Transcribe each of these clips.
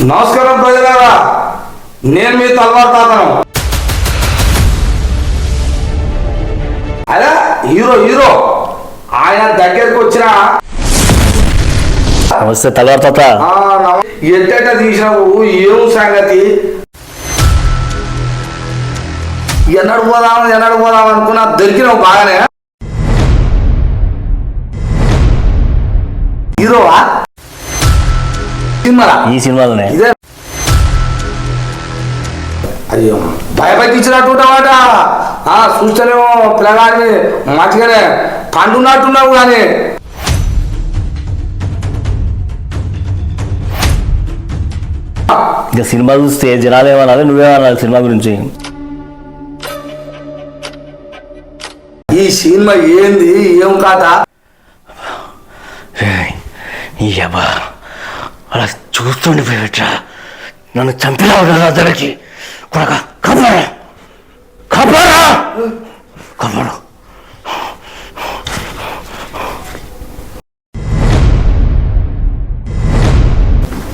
నమస్కారం ప్రజలారా. నేను మీ తల్వార్ తాతను. అదే హీరో హీరో. ఆయన దగ్గరికి వచ్చిన నమస్తే తలవారు తాత. ఎట్టెట్ట తీసినావు? ఏం సంగతి? ఎన్నడు పోదాం ఎన్నడు పోదాం అనుకున్నా దొరికినావు బాగానే. హీరోవా? సినిమాలా? ఈ సినిమాలోనే. ఇదే. అయ్యో భయపట్టించినట్టుంటావాట. ఆ చూస్తేనేమో పిల్లగాడిని మంచిగానే పండున్నట్టున్నావు కానీ ఇంకా సినిమా చూస్తే జనాలు ఏమనాలి? నువ్వేమనాలి సినిమా గురించి? ఈ సినిమా ఏంది? ఏం కాదా అబ్బా. అలా చూస్తుండిపోయట్రా. నన్ను చంపినావు కదా అతనికి. కొడక కబరా. కబరా! కబరా.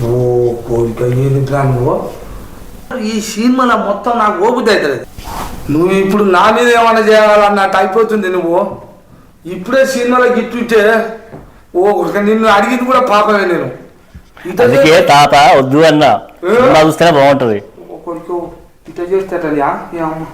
ఓ కోరిక ఏందిరా నువ్వు? ఈ సినిమాలో మొత్తం నాకు ఓపిక అవుతుంది నువ్వు ఇప్పుడు నా మీద ఏమైనా చేయాలన్నట్టు అయిపోతుంది నువ్వు. ఇప్పుడే సినిమాలో గిట్టుంటే ఓ నిన్ను అడిగింది కూడా పాపమే నేను. అందుకే తాత వద్దు అన్న. చూస్తేనే బాగుంటుంది. కొడుకు ఇట చేస్తాడయ్యా ఏ అమ్మ